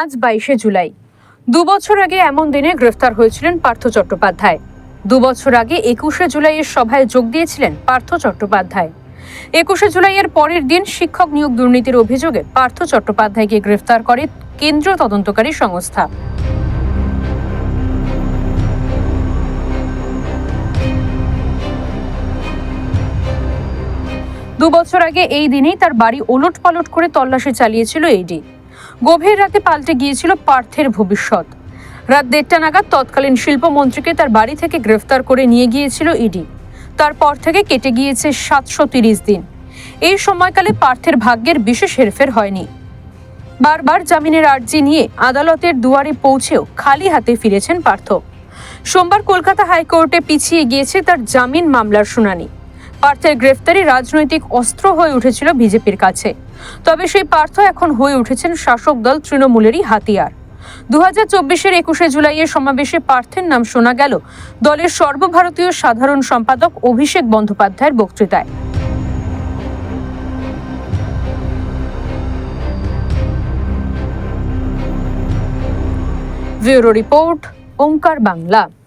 আজ বাইশে জুলাই। দু বছর আগে এমন দিনে গ্রেফতার হয়েছিলেন পার্থ চট্টোপাধ্যায়। দু বছর আগে একুশে জুলাইয়ের সভায় যোগ দিয়েছিলেন পার্থ চট্টোপাধ্যায়। একুশে জুলাইয়ের পরের দিন শিক্ষক নিয়োগ দুর্নীতির অভিযোগে পার্থ চট্টোপাধ্যায়কে গ্রেফতার করে কেন্দ্রীয় তদন্তকারী সংস্থা। দু বছর আগে এই দিনেই তার বাড়ি ওলট পালট করে তল্লাশি চালিয়েছিল ইডি গভীর রাতে পাল্টে গিয়েছিল পার্থের ভবিষ্যৎ। রাত দেড়টা নাগাদ তৎকালীন শিল্পমন্ত্রীকে তার বাড়ি থেকে গ্রেফতার করে নিয়ে গিয়েছিল ইডি। তারপর থেকে কেটে গিয়েছে সাতশো তিরিশ দিন। এই সময়কালে পার্থের ভাগ্যের বিশেষ হেরফের হয়নি। বারবার জামিনের আর্জি নিয়ে আদালতের দুয়ারে পৌঁছেও খালি হাতে ফিরেছেন পার্থ। সোমবার কলকাতা হাইকোর্টে পিছিয়ে গিয়েছে তার জামিন মামলার শুনানি। পার্থের গ্রেফতারি রাজনৈতিক অস্ত্র হয়ে উঠেছিল বিজেপির কাছে। তবে সেই পার্থ এখন হয়ে উঠেছেন শাসক দল তৃণমূলেরই হাতিয়ার। দু হাজার চব্বিশের একুশে জুলাইয়ের সমাবেশে পার্থের নাম শোনা গেল দলের সর্বভারতীয় সাধারণ সম্পাদক অভিষেক বন্দ্যোপাধ্যায়ের বক্তৃতায়। Bureau report, Onkar Bangla.